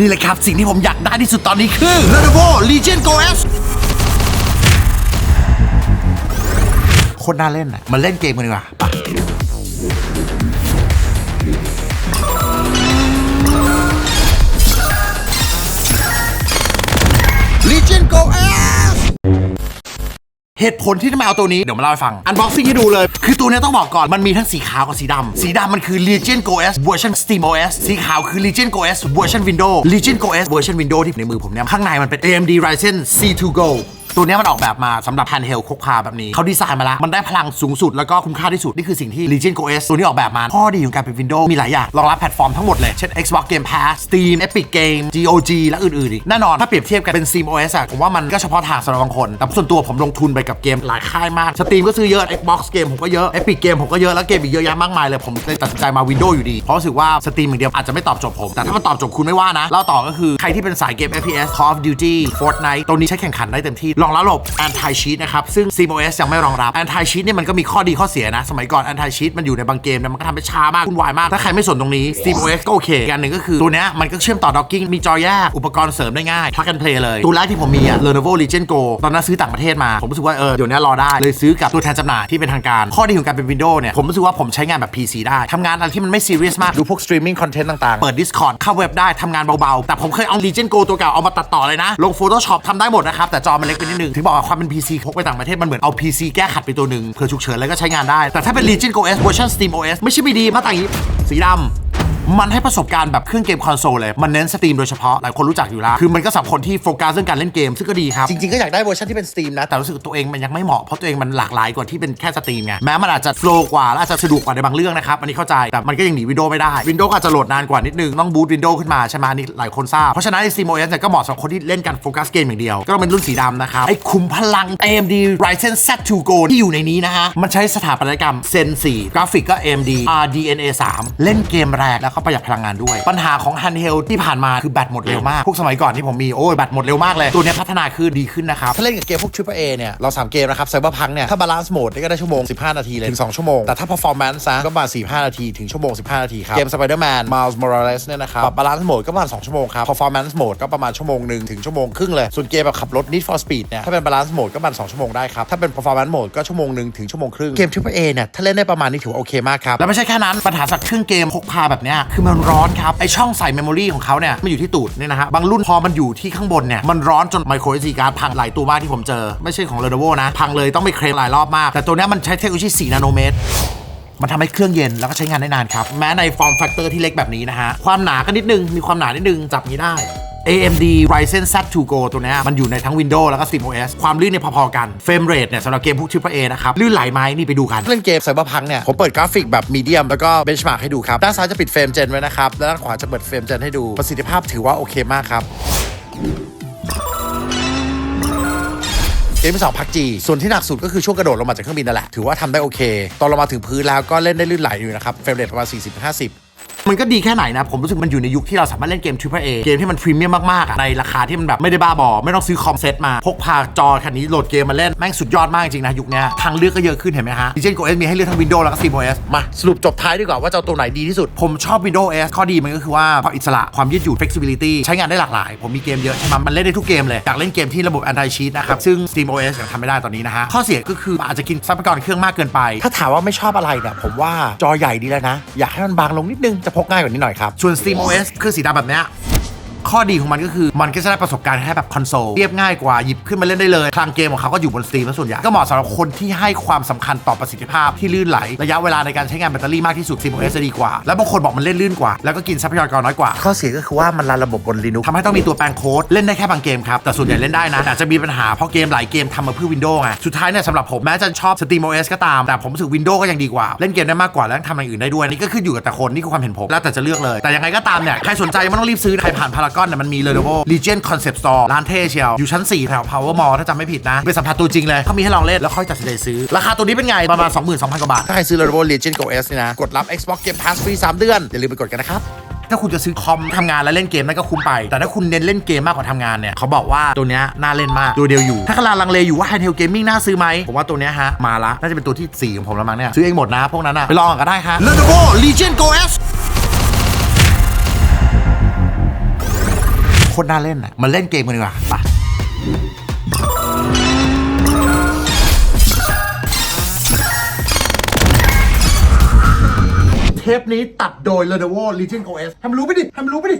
นี่แหละครับ สิ่งที่ผมอยากได้ที่สุดตอนนี้คือ Lenovo Legion Go S โคตรน่าเล่นอะมาเล่นเกมกันดีกว่า เหตุผลที่ทำไมเอาตัวนี้ เดี๋ยวมาเล่าให้ฟัง อันบ็อกซิ่งให้ดูเลย คือตัวนี้ต้องบอกก่อน มันมีทั้งสีขาวกับสีดำ สีดำมันคือ Legion Go S version Steam OS สีขาวคือ Legion Go S version Windows Legion Go S version Windows ที่อยู่ในมือผมเนี่ย ข้างในมันเป็น AMD Ryzen C2 Go ตัวเนี้ยมันออกแบบมาสำหรับ handheld พกพาแบบนี้เขาดีไซน์มาแล้ว มันได้พลังสูงสุดแล้วก็คุ้มค่าที่สุด นี่คือสิ่งที่ Legion Go S ตัวนี้ออกแบบมาข้อดีของการเป็น Windows มีหลายอย่างรองรับแพลตฟอร์มทั้งหมดเลยเช่น Xbox Game Pass Steam Epic Game GOG และอื่นๆอีกแน่นอนถ้าเปรียบเทียบกันเป็น Steam OS อะผมว่ามันก็เฉพาะทางสำหรับบางคนแต่ส่วนตัวผมลงทุนไปกับเกมหลายค่ายมาก Steam ก็ซื้อเยอะ Xbox เกมผมก็เยอะ Epic Game ผมก็เยอะแล้วเกมอีกเยอะแยะมากมายเลยผมเลยตัดสินใจมา Windows อยู่ดีเพราะรู้สึกว่า Steam อย่างเดียวอาจจะไม่ตอบโจทย์ผมแต่ถ้ามันตอบโจทย์คุณไม่ว่านะเล่าต่อก็คือใครที่เป็นสายเกม FPS Call of Duty Fortnite ตัวนี้ใช้แข่งขันได้เต็มที่รองรับระบบ Anti Cheat นะครับซึ่ง CMOS ยังไม่รองรับ Anti Cheat เนี่ยมันก็มีข้อดีข้อเสียนะ สมัยก่อน Anti Cheat มันอยู่ในบางเกมนี่มันก็ทำให้ช้ามากวุ่นวายมาก ถ้าใครไม่สนตรงนี้ CMOS ก็โอเคอีกอันหนึ่งก็คือตัวเนี้ยมันก็เชื่อมต่อ docking มีจอแยกอุปกรณ์เสริมได้ง่าย plug and play เลยตัวแรกที่ผมมีอะ Lenovo Legion Go ตอนนั้นซื้อต่างประเทศมาผมรู้สึกว่าเออเดี๋ยวนี้รอได้เลยซื้อกับตัวแทนจำหน่ายที่เป็นทางการ ข้อดีของการเป็น Windows เนี่ยผมรู้สึกว่าผมใช้งานแบบ PC ได้ทำงานอะไรที่มันไม่ serious มากดูพวก streaming content ต่างๆเปิด Discord เข้าเว็บได้ทำงานเบาๆแต่ผมเคยเอา Legion Go ตัวเก่าเอามาตัดต่อเลยนะลง Photoshop ทำได้หมดนะครับแต่จอมันเล็กไปนิดนึงถึงบอกว่าความเป็น PC พกไปต่างประเทศมันเหมือนเอา PC แก้ขัดไปตัวหนึ่งเผื่อฉุกเฉินแล้วก็ใช้งานได้แต่ถ้าเป็น Legion OS, Version Steam OS ไม่ใช่ไม่ดีมาต่างอย่างนี้สีดำ มันให้ประสบการณ์แบบเครื่องเกมคอนโซลเลย มันเน้นสตรีมโดยเฉพาะ หลายคนรู้จักอยู่แล้ว คือมันก็สำหรับคนที่โฟกัสเรื่องการเล่นเกมซึ่งก็ดีครับ จริงๆ ก็อยากได้เวอร์ชันที่เป็นสตรีมนะ แต่รู้สึกตัวเองมันยังไม่เหมาะ เพราะตัวเองมันหลากหลายกว่าที่เป็นแค่สตรีมไง แม้มันอาจจะโฟล์กว่าและอาจจะสะดวกกว่าในบางเรื่องนะครับ อันนี้เข้าใจ แต่มันก็ยังหนีวินโดว์ไม่ได้ วินโดว์ก็อาจจะโหลดนานกว่านิดนึง ต้องบูตวินโดว์ขึ้นมาใช่ไหมนี่หลายคนทราบ เพราะฉะนั้นใน CMOS เนี่ยก็เหมาะสำหรับคนที่เล่นกันโฟกัสเกมอย่างเดียว ก็ต้องเป็นรุ่นสีดำนะครับ ไอ้คุมพลัง AMD Ryzen Z2 Go ที่อยู่ในนี้นะฮะ มันใช้สถาปัตยกรรม Zen 4กราฟิกก็ AMD RDNA 3 เล่นเกมแรงแล้วก็ประหยัดพลังงานด้วย ปัญหาของ handheld ที่ผ่านมาคือแบตหมดเร็วมาก พวกสมัยก่อนที่ผมมีโอ้ยแบตหมดเร็วมากเลย ตัวเนี้ยพัฒนาขึ้นดีขึ้นนะครับ ถ้าเล่นกับเกมพวก Triple A เนี่ย เรา 3 เกมนะครับ Cyberpunk เนี่ย ถ้า balance mode นี่ก็ได้ชั่วโมง 15 นาทีเลย ถึง 2 ชั่วโมง แต่ถ้า performance ซะก็ประมาณ45 นาที ถึงชั่วโมง 15 นาทีครับ เกม Spider-Man Miles Morales เนี่ยนะครับ balance mode ก็ประมาณ 2 ชั่วโมงครับ performance mode ก็ประมาณชั่วโมงหนึ่งถึงชั่วโมงครึ่งเลยส่วนเกมแบบขับรถ Need for Speed เนี่ยถ้าเป็น balance mode ก็ประมาณ2ชั่วโมงได้ครับถ้าเป็น performance mode ก็ชั่วโมงหนึ่งถึงชั่วโมงครึ่งเกม Triple A เนี่ยถ้าเล่นได้ประมาณนี้ถือว่าโอเคมากครับแล้วไม่ใช่แค่นั้นปัญหาจากเครื่องเกมพกพาแบบเนี้ยคือมันร้อนครับไอช่องใส่เมมโมรีของเขาเนี่ยมันอยู่ที่ตูดเนี่ยนะฮะบางรุ่นพอมันอยู่ที่ข้างบนเนี่ยมันร้อนจนไมโคร SD card พังหลายตัวมากที่ผมเจอไม่ใช่ของเลโนโวนะพังเลยต้องไปเคลมหลายรอบมาก แต่ตัวนี้มันใช้เทคโนโลยี4นาโนเมตรมันทำให้เครื่องเย็นแล้วก็ใช้งานได้นานครับ แม้ในฟอร์มแฟกเตอร์ที่เล็กแบบนี้นะฮะ ความหนาก็นิดนึง มีความหนานิดนึง จับนี้ได้ AMD Ryzen Z2 Go ตัวนี้มันอยู่ในทั้ง Windows แล้วก็ SteamOS ความลื่นเนี่ยพอๆกันเฟรมเรทเนี่ยสำหรับเกมพวก Triple A นะครับลื่นไหลไหมนี่ไปดูกัน เล่นเกม Cyberpunk เนี่ย ผมเปิดกราฟิกแบบมีเดียมแล้วก็เบนช์มาร์กให้ดูครับ ด้านซ้ายจะปิดเฟรมเจนไว้นะครับด้านขวาจะเปิดเฟรมเจนให้ดูประสิทธิภาพถือว่าโอเคมากครับเกมที่สองพักจีส่วนที่หนักสุดก็คือช่วงกระโดดลงมาจากเครื่องบินนั่นแหละถือว่าทำได้โอเค ตอนลงมาถึงพื้นแล้วก็เล่นได้ลื่นไหลอยู่นะครับเฟรมเรทประมาณ40-50 มันก็ดีแค่ไหนนะ ผมรู้สึกมันอยู่ในยุคที่เราสามารถเล่นเกม Triple A เกมที่มันพรีเมียมมากๆอะในราคาที่มันแบบไม่ได้บ้าบอ ไม่ต้องซื้อคอมเซ็ตมา พกพาจอคันนี้โหลดเกมมาเล่น แม่งสุดยอดมากจริงนะ ยุคนี้ทางเลือกก็เยอะขึ้นเห็นไหมฮะ Legion Go S มีให้เลือกทั้ง Windows แล้วก็ SteamOS มาสรุปจบท้ายดีกว่าว่าจะเอาตัวไหนดีที่สุด ผมชอบ Windows S ข้อดีมันก็คือว่าความอิสระความยืดหยุ่น flexibility ใช้งานได้หลากหลาย ผมมีเกมเยอะใช่ไหมมันเล่นได้ทุกเกมเลยอยากเล่นเกมที่ระบบ anti cheat นะครับซึ่ง SteamOS ยังทำไม่ได้ตอนนี้นะฮะข้อเสียก็คืออาจจะกินทรัพยากรเครื่องมากเกินไป ถ้าถามว่าไม่ชอบอะไรเนี่ยผมว่าจอใหญ่ดีแล้วนะอยากให้มันบางลงนิดนึงจะพกง่ายกว่านี้หน่อยครับส่วน SteamOS คือสีดำแบบเนี้ย ข้อดีของมันก็คือมันก็จะได้ประสบการณ์แค่แบบคอนโซลเรียบง่ายกว่าหยิบขึ้นมาเล่นได้เลยทางเกมของเขาก็อยู่บนสตรีมซะส่วนใหญ่ก็เหมาะสำหรับคนที่ให้ความสำคัญต่อประสิทธิภาพที่ลื่นไหลระยะเวลาในการใช้งานแบตเตอรี่มากที่สุด CMOS จะดีกว่า แล้วบางคนบอกมันเล่นลื่นกว่า แล้วก็กินทรัพยากรน้อยกว่า ข้อเสียก็คือว่ามันรันระบบบน Linux ทำให้ต้องมีตัวแปลงโค้ดเล่นได้แค่บางเกมครับ แต่ส่วนใหญ่เล่นได้นะแต่อาจจะมีปัญหาเพราะเกมหลายเกมทำมาเพื่อ Windows ไงสุดท้ายเนี่ยสำหรับผมแม้จะชอบ SteamOS ก็ตามแต่ผมรู้สึก Windows ก็ยังดีกว่า เล่นเกมได้มากกว่าและทำอย่างอื่นได้ด้วยนี่ก็ขึ้นอยู่กับแต่คนนี่คือความเห็นผมแล้วแต่จะเลือกเลย แต่ยังไงก็ตามเนี่ยใครสนใจไม่ต้องรีบซื้อใครผ่านพารากอนเนี่ยมันมี Lenovo Legion Concept Store ร้านเท่เชียว อยู่ชั้น 4 แถว Power Mall ถ้าจำไม่ผิดนะ ไปสัมผัสตัวจริงเลยเขามีให้ลองเล่น แล้วค่อยตัดสินใจซื้อ ราคาตัวนี้เป็นไง ประมาณ 22,000 กว่าบาท ถ้าใครซื้อ Lenovo Legion Go S นี่นะ กดรับ Xbox Game Pass ฟรี 3 เดือน อย่าลืมไปกดกันนะครับถ้าคุณจะซื้อคอมทำงานแล้วเล่นเกมนั่นก็คุ้มไป แต่ถ้าคุณเน้นเล่นเกมมากกว่าทำงานเนี่ยเขาบอกว่าตัวเนี้ยน่าเล่นมาก ตัวเดียวอยู่ ถ้ากำลังลังเลอยู่ว่า handheld gaming น่าซื้อไหมผมว่าตัวเนี้ยฮะมาละน่าจะเป็นตัวที่สี่ของผมแล้วมั้งเนี่ยซื้อเองหมดนะพวกนั้นอะไปลองกันได้ครับ Lenovo Legion Go S โคตรน่าเล่นอะมาเล่นเกมกันดีกว่าไปเทปนี้ตัดโดย Lenovo Legion OS ทำรู้ไปดิทำรู้ไปดิ